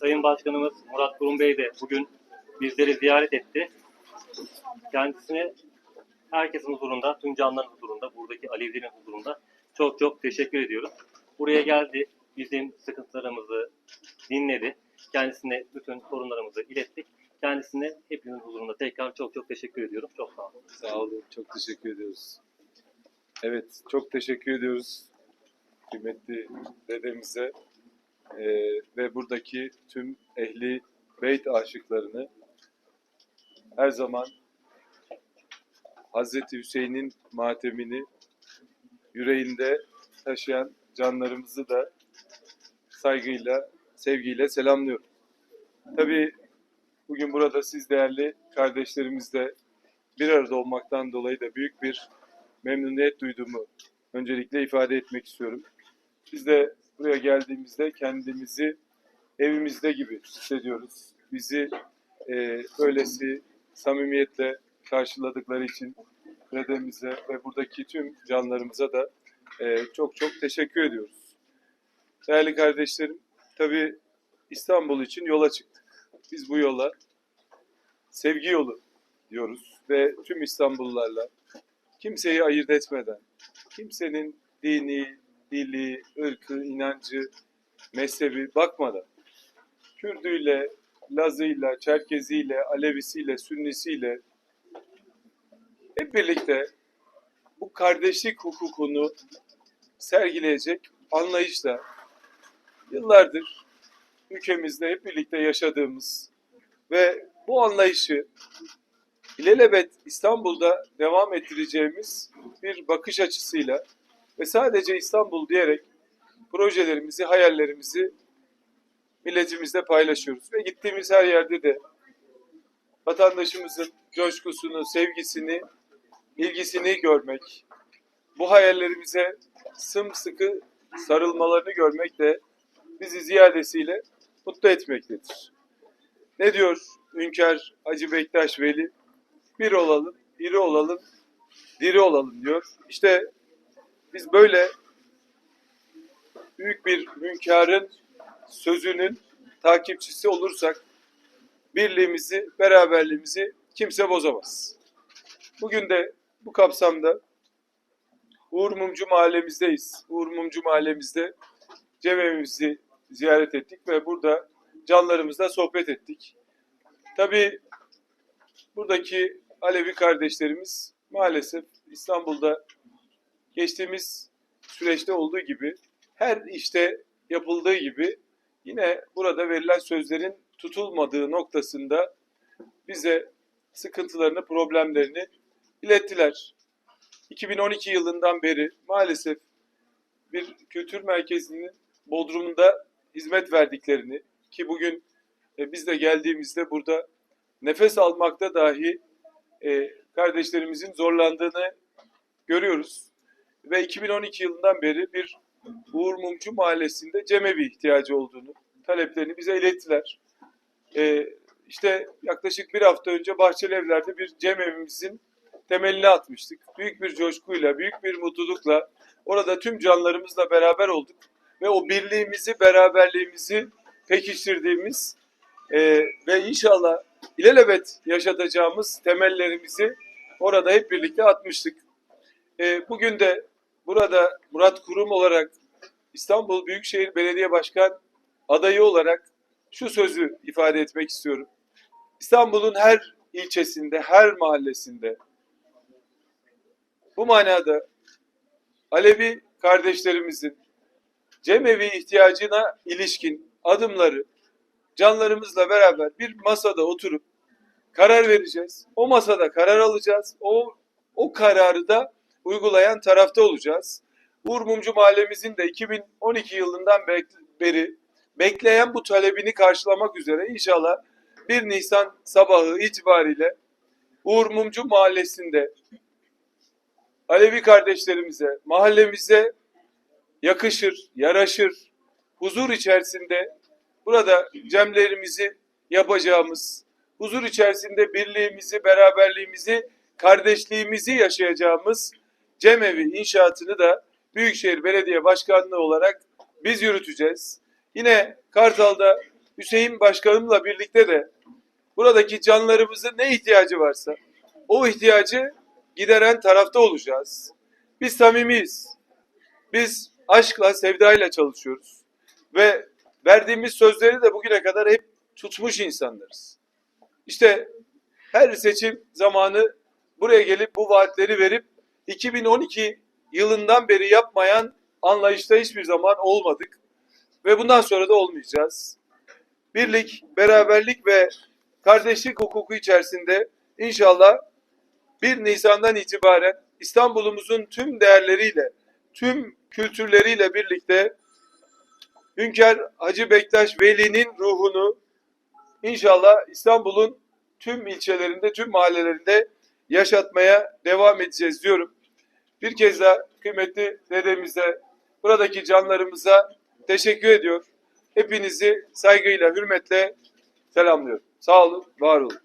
Sayın Başkanımız Murat Kurum Bey de bugün bizleri ziyaret etti. Kendisine herkesin huzurunda, tüm canlıların huzurunda, buradaki Alevilerin huzurunda çok çok teşekkür ediyorum. Buraya geldi, bizim sıkıntılarımızı dinledi. Kendisine bütün sorunlarımızı ilettik. Kendisine hepinizin huzurunda tekrar çok çok teşekkür ediyorum. Çok sağ olun. Sağ olun. Çok teşekkür ediyoruz. Evet, çok teşekkür ediyoruz kıymetli dedemize eee, ve buradaki tüm ehli beyt aşıklarını her zaman Hazreti Hüseyin'in matemini yüreğinde taşıyan canlarımızı da saygıyla, sevgiyle selamlıyorum. Tabii bugün burada siz değerli kardeşlerimizle bir arada olmaktan dolayı da büyük bir memnuniyet duyduğumu öncelikle ifade etmek istiyorum. Biz de buraya geldiğimizde kendimizi evimizde gibi hissediyoruz. Bizi e, böylesi samimiyetle karşıladıkları için dedemize ve buradaki tüm canlarımıza da e, çok çok teşekkür ediyoruz. Değerli kardeşlerim, tabii İstanbul için yola çıktık. Biz bu yola sevgi yolu diyoruz ve tüm İstanbullularla kimseyi ayırt etmeden, kimsenin dini, dili, ırkı, inancı, mezhebi bakmadan, Kürdüyle, Lazıyla, Çerkeziyle, Alevisiyle, Sünnisiyle hep birlikte bu kardeşlik hukukunu sergileyecek anlayışla yıllardır ülkemizde hep birlikte yaşadığımız ve bu anlayışı ilelebet İstanbul'da devam ettireceğimiz bir bakış açısıyla ve sadece İstanbul diyerek projelerimizi, hayallerimizi milletimizle paylaşıyoruz. Ve gittiğimiz her yerde de vatandaşımızın coşkusunu, sevgisini, ilgisini görmek, bu hayallerimize sımsıkı sarılmalarını görmek de bizi ziyadesiyle mutlu etmektedir. Ne diyor Hünkar Hacı Bektaş Veli? Bir olalım, iri olalım, diri olalım diyor. İşte biz böyle büyük bir hünkârın sözünün takipçisi olursak birliğimizi, beraberliğimizi kimse bozamaz. Bugün de bu kapsamda Uğur Mumcu mahallemizdeyiz. Uğur Mumcu mahallemizde cemevimizi ziyaret ettik ve burada canlarımızla sohbet ettik. Tabii buradaki Alevi kardeşlerimiz maalesef İstanbul'da geçtiğimiz süreçte olduğu gibi her işte yapıldığı gibi yine burada verilen sözlerin tutulmadığı noktasında bize sıkıntılarını, problemlerini ilettiler. 2012 yılından beri maalesef bir kültür merkezinin Bodrum'unda hizmet verdiklerini ki bugün e, biz de geldiğimizde burada nefes almakta dahi e, kardeşlerimizin zorlandığını görüyoruz. Ve 2012 yılından beri bir Uğur Mumcu Mahallesi'nde cemevi ihtiyacı olduğunu, taleplerini bize ilettiler. E, işte yaklaşık bir hafta önce Bahçeli Evler'de bir cemevimizin temelini atmıştık. Büyük bir coşkuyla, büyük bir mutlulukla orada tüm canlarımızla beraber olduk. Ve o birliğimizi, beraberliğimizi pekiştirdiğimiz e, ve inşallah ilelebet yaşatacağımız temellerimizi orada hep birlikte atmıştık. E, bugün de burada Murat Kurum olarak İstanbul Büyükşehir Belediye Başkan adayı olarak şu sözü ifade etmek istiyorum. İstanbul'un her ilçesinde, her mahallesinde bu manada Alevi kardeşlerimizin cemevi ihtiyacına ilişkin adımları canlarımızla beraber bir masada oturup karar vereceğiz. O masada karar alacağız. O o kararı da uygulayan tarafta olacağız. Uğur Mumcu Mahallemizin de 2012 yılından beri bekleyen bu talebini karşılamak üzere inşallah 1 Nisan sabahı itibariyle Uğur Mumcu Mahallesi'nde Alevi kardeşlerimize, mahallemize yakışır, yaraşır, huzur içerisinde burada cemlerimizi yapacağımız, huzur içerisinde birliğimizi, beraberliğimizi, kardeşliğimizi yaşayacağımız cemevi inşaatını da Büyükşehir Belediye Başkanlığı olarak biz yürüteceğiz. Yine Kartal'da Hüseyin Başkanımla birlikte de buradaki canlarımızın ne ihtiyacı varsa o ihtiyacı gideren tarafta olacağız. Biz samimiyiz. Biz aşkla, sevdayla çalışıyoruz. Ve verdiğimiz sözleri de bugüne kadar hep tutmuş insanlarız. İşte her seçim zamanı buraya gelip bu vaatleri verip 2012 yılından beri yapmayan anlayışta hiçbir zaman olmadık. Ve bundan sonra da olmayacağız. Birlik, beraberlik ve kardeşlik hukuku içerisinde inşallah 1 Nisan'dan itibaren İstanbul'umuzun tüm değerleriyle, tüm kültürleriyle birlikte Hünkar Hacı Bektaş Veli'nin ruhunu inşallah İstanbul'un tüm ilçelerinde, tüm mahallelerinde yaşatmaya devam edeceğiz diyorum. Bir kez daha kıymetli dedemize, buradaki canlarımıza teşekkür ediyor. Hepinizi saygıyla, hürmetle selamlıyorum. Sağ olun, var olun.